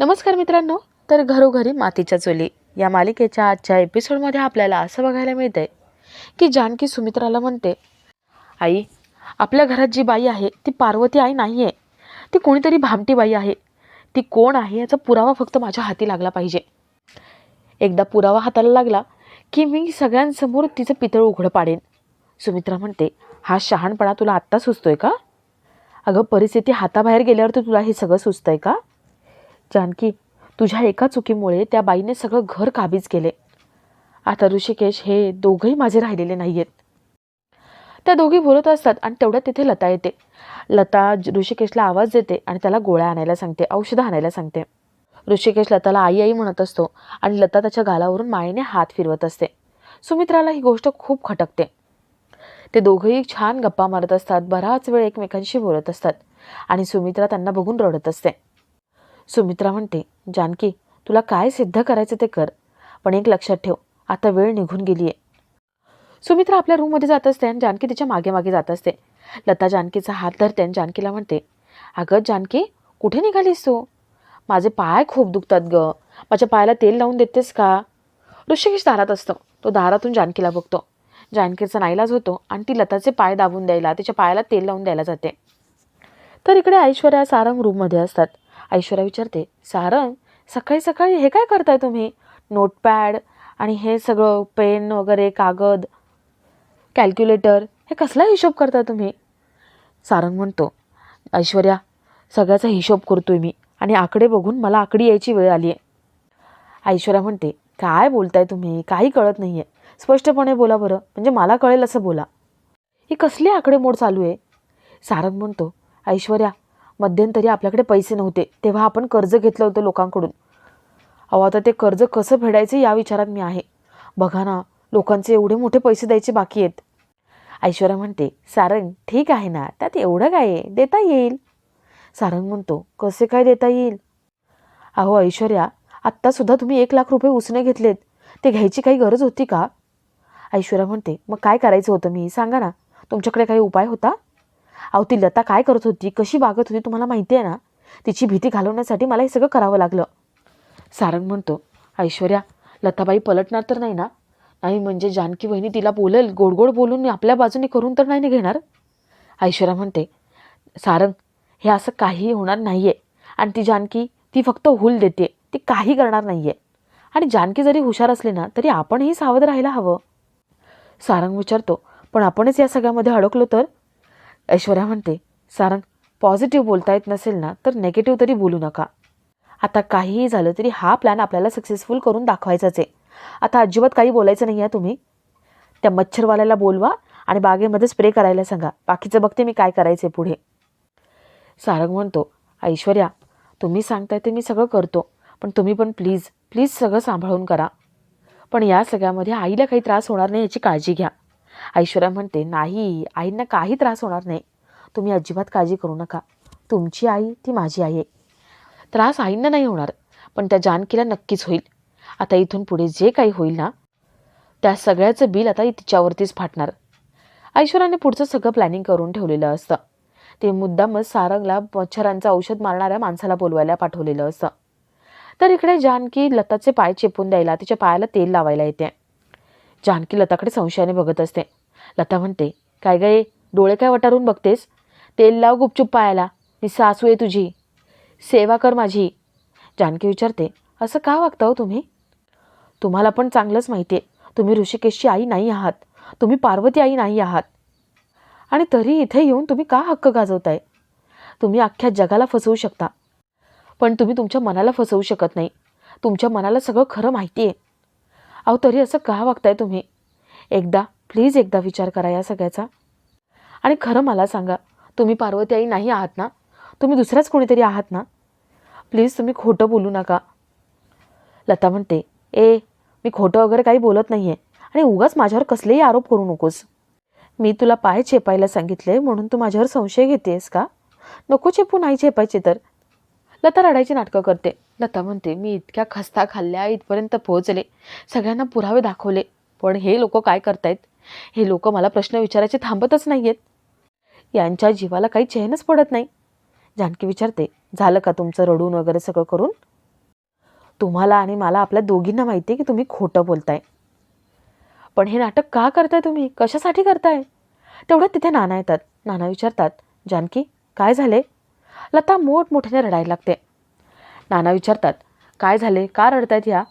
नमस्कार मित्रांनो तर घरोघरी मातीच्या चुली या मालिकेच्या आजच्या एपिसोडमध्ये आपल्याला असं बघायला मिळतंय की जानकी सुमित्राला म्हणते आई आपल्या घरात जी बाई आहे ती पार्वती आई नाही आहे ती कोणीतरी भामटी बाई आहे. ती कोण आहे याचा पुरावा फक्त माझ्या हाती लागला पाहिजे. एकदा पुरावा हाताला लागला की मी सगळ्यांसमोर तिचं पितळ उघडं पाडेन. सुमित्रा म्हणते हा शहाणपणा तुला आत्ता सुचतोय का? अगं परिस्थिती हाताबाहेर गेल्यावर तर तुला हे सगळं सुचतंय का? जानकी तुझ्या एका चुकीमुळे त्या बाईने सगळं घर काबीज केले. आता ऋषिकेश हे दोघंही माझे राहिलेले नाही आहेत त्या दोघी बोलत असतात आणि तेवढ्यात तिथे लता येते. लता ऋषिकेशला आवाज देते आणि त्याला गोळ्या आणायला सांगते औषधं आणायला सांगते. ऋषिकेश लताला आई आई म्हणत असतो आणि लता त्याच्या गालावरून मायेने हात फिरवत असते. सुमित्राला ही गोष्ट खूप खटकते. ते दोघंही छान गप्पा मारत असतात बराच वेळ एकमेकांशी बोलत असतात आणि सुमित्रा त्यांना बघून रडत असते. सुमित्रा म्हणते जानकी तुला काय सिद्ध करायचं ते कर. पण एक लक्षात ठेव आता वेळ निघून गेली आहे सुमित्रा आपल्या रूममध्ये जात असते आणि जानकी तिच्यामागे मागे जात असते. लता जानकीचा हात धरते आणि जानकीला म्हणते अगं जानकी कुठे निघालीस तू? माझे पाय खूप दुखतात ग. माझ्या पायाला तेल लावून देतेस का? ऋषिकेश दारात असतो. तो दारातून जानकीला बघतो. जानकीचा नाईलाज होतो आणि ती लताचे पाय दाबून द्यायला तिच्या पायाला तेल लावून द्यायला जाते. तर इकडे ऐश्वर्या सारंग रूममध्ये असतात. ऐश्वर्या विचारते सारंग सकाळी सकाळी हे काय करताय तुम्ही? नोटपॅड आणि हे सगळं पेन वगैरे कागद कॅल्क्युलेटर हे कसला हिशोब करताय तुम्ही? सारंग म्हणतो ऐश्वर्या सगळ्याचा हिशोब करतोय मी आणि आकडे बघून मला आकडी यायची वेळ आली आहे ऐश्वर्या म्हणते काय बोलताय तुम्ही? काही कळत नाही आहे स्पष्टपणे बोला बरं. म्हणजे मला कळेल असं बोला. ही कसली आकडेमोड चालू आहे? सारंग म्हणतो ऐश्वर्या मध्यंतरी आपल्याकडे पैसे नव्हते तेव्हा आपण कर्ज घेतलं होतं लोकांकडून. अहो आता ते कर्ज कसं फेडायचं या विचारात मी आहे. बघा ना लोकांचे एवढे मोठे पैसे द्यायचे बाकी आहेत. ऐश्वर्या म्हणते सारंग ठीक आहे ना त्यात एवढं काय आहे? देता येईल. सारंग म्हणतो कसे काय देता येईल? अहो ऐश्वर्या आत्तासुद्धा तुम्ही एक लाख रुपये उसने घेतलेत. ते घ्यायची काही गरज होती का? ऐश्वर्या म्हणते मग काय करायचं होतं मी? सांगा ना तुमच्याकडे काही उपाय होता? अहो ती लता काय करत होती? कशी वागत होती तुम्हाला माहिती आहे ना? तिची भीती घालवण्यासाठी मला हे सगळं करावं लागलं. सारंग म्हणतो ऐश्वर्या लताबाई पलटणार तर नाही ना? नाही म्हणजे जानकी वहिनी तिला बोलेल गोड गोड बोलून आपल्या बाजूने करून तर नाही ना घेणार? ऐश्वर्या म्हणते सारंग हे असं काहीही होणार नाही आहे आणि ती जानकी ती फक्त हुल देते. ती काही करणार नाही आहे आणि जानकी जरी हुशार असली ना तरी आपणही सावध राहायला हवं. सारंग विचारतो पण आपणच या सगळ्यामध्ये अडकलो तर? ऐश्वर्या म्हणते सारंग पॉझिटिव्ह बोलता येत नसेल ना तर नेगेटिव्ह तरी बोलू नका. आता काहीही झालं तरी हा प्लॅन आपल्याला सक्सेसफुल करून दाखवायचाच आहे. आता अजिबात काही बोलायचं नाही आहे तुम्ही. त्या मच्छरवाल्याला बोलवा आणि बागेमध्ये स्प्रे करायला सांगा. बाकीचं बघते मी काय करायचं आहे पुढे. सारंग म्हणतो ऐश्वर्या तुम्ही सांगताय ते मी सगळं करतो पण तुम्ही पण प्लीज प्लीज सगळं सांभाळून करा. पण या सगळ्यामध्ये आईला काही त्रास होणार नाही याची काळजी घ्या. ऐश्वर्या म्हणते नाही आईंना काही त्रास होणार नाही. तुम्ही अजिबात काळजी करू नका. तुमची आई ती माझी आई आहे. त्रास आईंना नाही होणार पण त्या जानकीला नक्कीच होईल. आता इथून पुढे जे काही होईल ना त्या सगळ्याचं बिल आता तिच्यावरतीच फाटणार. ऐश्वर्याने पुढचं सगळं प्लॅनिंग करून ठेवलेलं असतं. ते मुद्दामच सारंगला मच्छरांचं औषध मारणाऱ्या माणसाला बोलवायला पाठवलेलं असतं. तर इकडे जानकी लताचे पाय चेपून द्यायला तिच्या पायाला तेल लावायला येते. जानकी लताकडे संशयाने बघत असते. लता म्हणते काय काय डोळे काय वटारून बघतेस? तेल लाव गुपचूप पायाला. मी सासू आहे तुझी. सेवा कर माझी. जानकी विचारते असं का वागता हो तुम्ही? तुम्हाला पण चांगलंच माहिती आहे. तुम्ही ऋषिकेशची आई नाही आहात. तुम्ही पार्वती आई नाही आहात. आणि तरी इथे येऊन तुम्ही का हक्क गाजवताय? तुम्ही अख्ख्या जगाला फसवू शकता. पण तुम्ही तुमच्या मनाला फसवू शकत नाही. तुमच्या मनाला सगळं खरं माहिती आहे. अहो तरी असं का वागताय तुम्ही? एकदा प्लीज एकदा विचार करा या सगळ्याचा. आणि खरं मला सांगा तुम्ही पार्वती आई नाही आहात ना? तुम्ही दुसऱ्याच कोणीतरी आहात ना? प्लीज तुम्ही खोटं बोलू नका. लता म्हणते ए मी खोटं वगैरे काही बोलत नाही आहे आणि उगाच माझ्यावर कसलेही आरोप करू नकोस. मी तुला पाय चेपायला सांगितले म्हणून तू माझ्यावर संशय घेतेस का? नको चेपून नाही छेपायचे तर. लता रडायची नाटकं करते. लता म्हणते मी इतक्या खस्ता खाल्ल्या इथपर्यंत पोहोचले. सगळ्यांना पुरावे दाखवले. पण हे लोक काय करतायत? हे लोक मला प्रश्न विचारायचे थांबतच नाही आहेत यांच्या जीवाला काही चैनच पडत नाही. जानकी विचारते झालं का तुमचं रडून वगैरे सगळं करून? तुम्हाला आणि मला आपल्या दोघींना माहिती आहे की तुम्ही खोटं बोलताय. पण हे नाटक का करताय तुम्ही? कशासाठी करताय? तेवढ्यात तिथे नाना येतात. नाना विचारतात जानकी काय झाले लता मोठमोठ्याने रडायला लागते. नाना विचारतात काय झाले? का रडतायत या?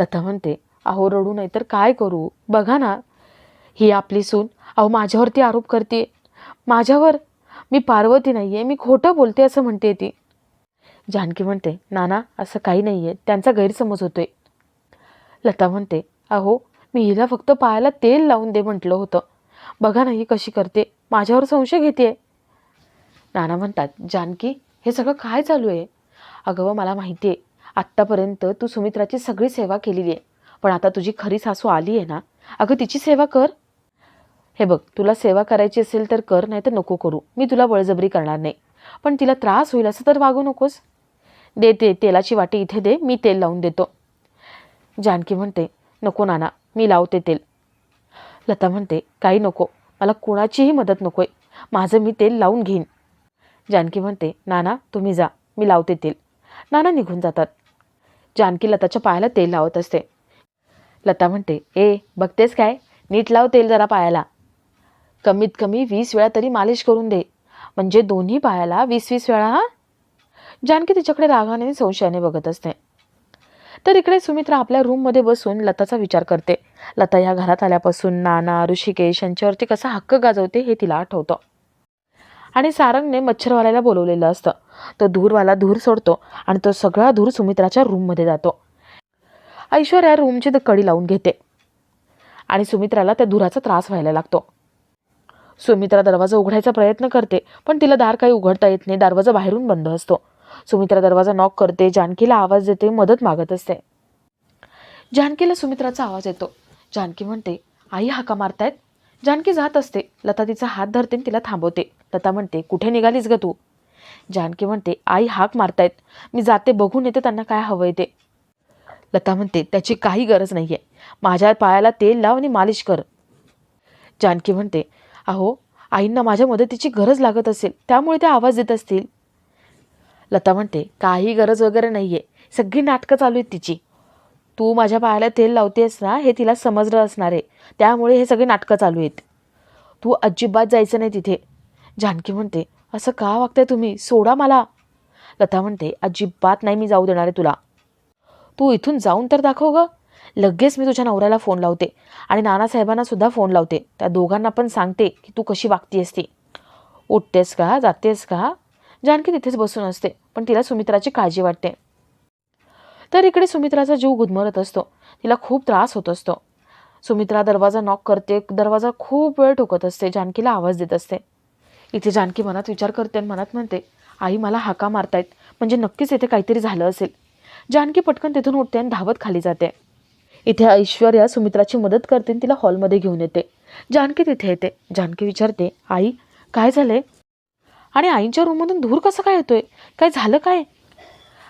लता म्हणते अहो रडू नाही तर काय करू? बघा ना. ही आपली सून. अहो माझ्यावरती आरोप करते. माझ्यावर? मी पार्वती नाही आहे मी खोटं बोलते असं म्हणते ती. जानकी म्हणते नाना असं काही नाही आहे त्यांचा गैरसमज होतोय. लता म्हणते अहो मी हिला फक्त पायाला तेल लावून दे म्हटलं होतं. बघा ना ही कशी करते. माझ्यावर संशय घेते नाना म्हणतात जानकी हे सगळं काय चालू आहे? अगं व मला माहिती आहे. आत्तापर्यंत तू सुमित्राची सगळी सेवा केलेली आहे. पण आता तुझी खरी सासू आली आहे ना? अगं तिची सेवा कर. हे बघ तुला सेवा करायची असेल तर कर नाही तर नको करू. मी तुला बळजबरी करणार नाही. पण तिला त्रास होईल असं तर वागू नकोस. दे ते तेलाची वाटी इथे दे. मी तेल लावून देतो. जानकी म्हणते नको नाना मी लावते तेल. लता म्हणते काही नको. मला कोणाचीही मदत नकोय. माझं मी तेल लावून घेईन. जानकी म्हणते नाना तुम्ही जा मी लावते तेल. नाना निघून जातात. जानकी लताच्या पायाला तेल लावत असते. लता म्हणते ए बघतेस काय? नीट लाव तेल जरा पायाला. कमीत कमी वीस वेळा तरी मालिश करून दे. म्हणजे दोन्ही पायाला वीस वीस वेळा हा? जानकी तिच्याकडे रागाने आणि संशयाने बघत असते. तर इकडे सुमित्रा आपल्या रूममध्ये बसून लताचा विचार करते. लता या घरात आल्यापासून नाना ऋषिकेश यांच्यावरती कसा हक्क गाजवते हे तिला आठवतं. आणि सारंगने मच्छरवाल्याला बोलवलेलं असतं. तो धूरवाला धूर सोडतो आणि तो सगळा धूर सुमित्राच्या रूममध्ये जातो. ऐश्वर्या रूमची द कडी लावून घेते. आणि सुमित्राला त्या धुराचा त्रास व्हायला लागतो. सुमित्रा दरवाजा उघडायचा प्रयत्न करते पण तिला दार काही उघडता येत नाही दरवाजा बाहेरून बंद असतो. सुमित्रा दरवाजा नॉक करते जानकीला आवाज देते मदत मागत असते. जानकीला सुमित्राचा आवाज येतो. जानकी म्हणते आई हाका मारतायत. जानकी जात असते. लता तिचा हात धरते आणि तिला थांबवते. लता म्हणते कुठे निघालीस ग तू? जानकी म्हणते आई हाक मारतायत. मी जाते बघून येते त्यांना काय हवं ते. लता म्हणते त्याची काही गरज नाही आहे माझ्या पायाला तेल लाव आणि मालिश कर. जानकी म्हणते अहो आईंना माझ्या मदतीची गरज लागत असेल त्यामुळे ते आवाज देत असतील. लता म्हणते काही गरज वगैरे नाही आहे सगळी नाटकं चालू आहेत तिची. तू माझ्या पायाला तेल लावतेस ना हे तिला समजलं असणार आहे. त्यामुळे हे सगळे नाटकं चालू आहेत. तू अजिबात जायचं नाही तिथे. जानकी म्हणते असं का वागताय तुम्ही? सोडा मला. लता म्हणते अजिबात नाही मी जाऊ देणार आहे तुला. तू इथून जाऊन तर दाखव ग. लगेच मी तुझ्या नवऱ्याला फोन लावते आणि नानासाहेबांना सुद्धा फोन लावते. त्या दोघांना पण सांगते की तू कशी वागतीयस ती. उठतेस का? जातेस का? जानकी तिथेच बसून असते पण तिला सुमित्राची काळजी वाटते. तर इकडे सुमित्राचा जीव गुदमरत असतो. तिला खूप त्रास होत असतो. सुमित्रा दरवाजा नॉक करते दरवाजा खूप वेळ ठोकत असते जानकीला आवाज देत असते. इथे जानकी मनात विचार करते आणि मनात म्हणते आई मला हाका मारतायत. म्हणजे नक्कीच इथे काहीतरी झालं असेल. जानकी पटकन तिथून उठते आणि धावत खाली जाते. इथे ऐश्वर्या सुमित्राची मदत करते आणि तिला हॉलमध्ये घेऊन येते. जानकी तिथे येते. जानकी विचारते आई काय झालंय? आणि आईंच्या रूममधून धूर कसं काय येतोय? काय झालं काय?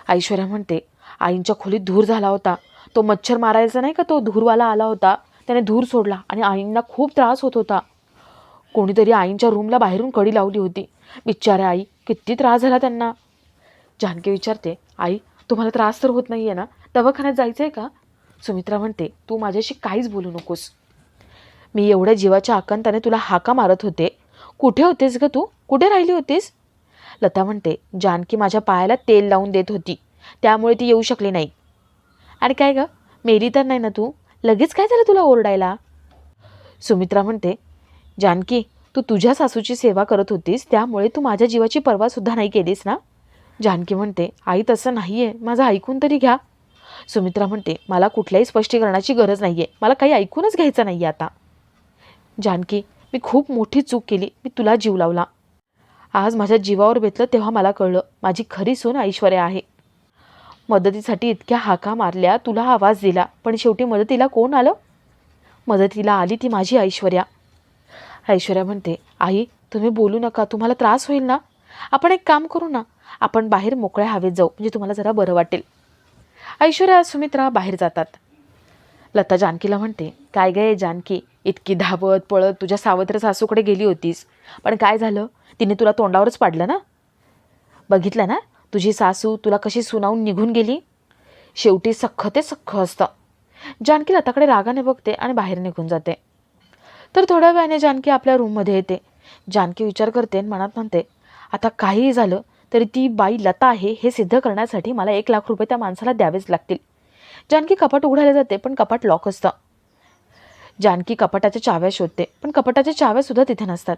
ऐश्वर्या म्हणते आईंच्या खोलीत धूर झाला होता. तो मच्छर मारायचा नाही का? तो धूरवाला आला होता. त्याने धूर सोडला आणि आईंना खूप त्रास होत होता. कोणीतरी आईंच्या रूमला बाहेरून कडी लावली होती. बिचाऱ्या आई किती त्रास झाला त्यांना. जानकी विचारते आई तुम्हाला त्रास तर होत नाही आहे ना? दवाखान्यात जायचं आहे का? सुमित्रा म्हणते तू माझ्याशी काहीच बोलू नकोस. मी एवढ्या जीवाच्या आकांताने तुला हाका मारत होते. कुठे होतेस ग तू? कुठे राहिली होतीस? लता म्हणते जानकी माझ्या पायाला तेल लावून देत होती. त्यामुळे ती येऊ शकली नाही. आणि काय ग? मेली तर नाही ना तू? लगेच काय झालं तुला ओरडायला? सुमित्रा म्हणते जानकी तू तुझ्या सासूची सेवा करत होतीस त्यामुळे तू माझ्या जीवाची पर्वासुद्धा नाही केलीस ना? जानकी म्हणते आई तसं नाही आहे माझं ऐकून तरी घ्या. सुमित्रा म्हणते मला कुठल्याही स्पष्टीकरणाची गरज नाही आहे मला काही ऐकूनच घ्यायचं नाही आहे आता. जानकी मी खूप मोठी चूक केली मी तुला जीव लावला. आज माझ्या जीवावर बेतलं तेव्हा मला कळलं माझी खरी सून ऐश्वर्या आहे. मदतीसाठी इतक्या हाका मारल्या तुला आवाज दिला पण शेवटी मदतीला कोण आलं? मदतीला आली ती माझी ऐश्वर्या. ऐश्वर्या म्हणते आई तुम्ही बोलू नका तुम्हाला त्रास होईल ना? आपण एक काम करू ना आपण बाहेर मोकळ्या हवेत जाऊ म्हणजे तुम्हाला जरा बरं वाटेल. ऐश्वर्या सुमित्रा बाहेर जातात. लता जानकीला म्हणते काय गे जानकी इतकी धावत पळत तुझ्या सावत्र सासूकडे गेली होतीस. पण काय झालं? तिने तुला तोंडावरच पाडलं ना? बघितलं ना? तुझी सासू तुला कशी सुनावून निघून गेली? शेवटी सख्ख ते सख्ख असतं. जानकी लताकडे रागाने बघते आणि बाहेर निघून जाते. तर थोड्या वेळाने जानकी आपल्या रूममध्ये येते. जानकी विचार करते आणि मनात म्हणते आता काहीही झालं तरी ती बाई लता आहे हे सिद्ध करण्यासाठी मला एक लाख रुपये त्या माणसाला द्यावेच लागतील. जानकी कपाट उघडायला जाते पण कपाट लॉक असतं. जानकी कपाटाच्या चाव्या शोधते पण कपाटाच्या चाव्यासुद्धा तिथे नसतात.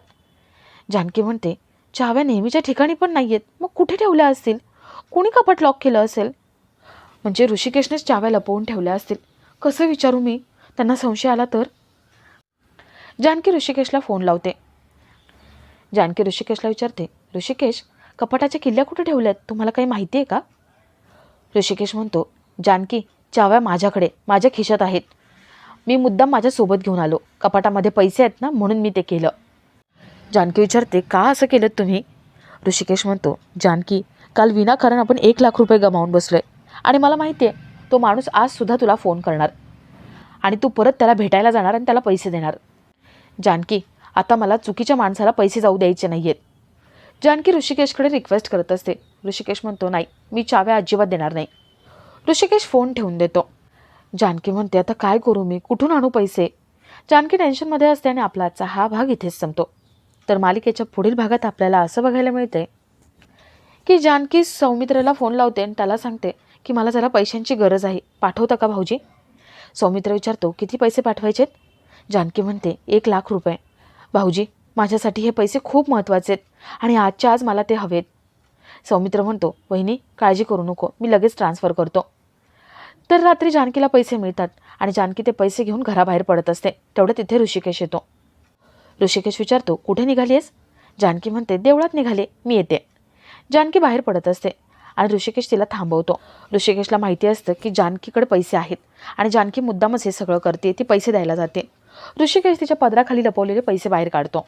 जानकी म्हणते चाव्या नेहमीच्या ठिकाणी पण नाही आहेत मग कुठे ठेवल्या असतील? कोणी कपाट लॉक केलं असेल? म्हणजे ऋषिकेशनेच चाव्या लपवून ठेवल्या असतील. कसं विचारू मी? त्यांना संशय आला तर? जानकी ऋषिकेशला फोन लावते. जानकी ऋषिकेशला विचारते ऋषिकेश कपाटाच्या किल्ल्या कुठे ठेवल्यात? तुम्हाला काही माहिती आहे का? ऋषिकेश म्हणतो जानकी चाव्या माझ्याकडे माझ्या खिशात आहेत. मी मुद्दाम माझ्यासोबत घेऊन आलो. कपाटामध्ये पैसे आहेत ना म्हणून मी ते केलं. जानकी विचारते का असं केलं तुम्ही? ऋषिकेश म्हणतो जानकी काल विनाकारण आपण एक लाख रुपये गमावून बसलोय. आणि मला माहिती आहे तो माणूस आजसुद्धा तुला फोन करणार. आणि तू परत त्याला भेटायला जाणार आणि त्याला पैसे देणार. जानकी आता मला चुकीच्या माणसाला पैसे जाऊ द्यायचे नाही आहेत जानकी ऋषिकेशकडे रिक्वेस्ट करत असते. ऋषिकेश म्हणतो नाही मी चाव्या अजिबात देणार नाही. ऋषिकेश फोन ठेवून देतो. जानकी म्हणते आता काय करू मी? कुठून आणू पैसे? जानकी टेन्शनमध्ये असते आणि आपला आजचा हा भाग इथेच संपतो. तर मालिकेच्या पुढील भागात आपल्याला असं बघायला मिळते की जानकी सौमित्राला फोन लावते आणि त्याला सांगते की मला जरा पैशांची गरज आहे. पाठवता का भाऊजी? सौमित्र विचारतो किती पैसे पाठवायचेत? जानकी म्हणते एक लाख रुपये. भाऊजी माझ्यासाठी हे पैसे खूप महत्त्वाचे आहेत आणि आजच्या आज मला ते हवेत. सौमित्र म्हणतो वहिनी काळजी करू नको मी लगेच ट्रान्सफर करतो. तर रात्री जानकीला पैसे मिळतात आणि जानकी ते पैसे घेऊन घराबाहेर पडत असते. तेवढं तिथे ऋषिकेश येतो. ऋषिकेश विचारतो कुठे निघाली आहेस जानकी म्हणते देवळात निघाले मी येते. जानकी बाहेर पडत असते आणि ऋषिकेश तिला थांबवतो. ऋषिकेशला माहिती असतं की जानकीकडे पैसे आहेत आणि जानकी मुद्दामच हे सगळं करते ती पैसे द्यायला जाते. ऋषिकेश तिच्या पदराखाली लपवलेले पैसे बाहेर काढतो.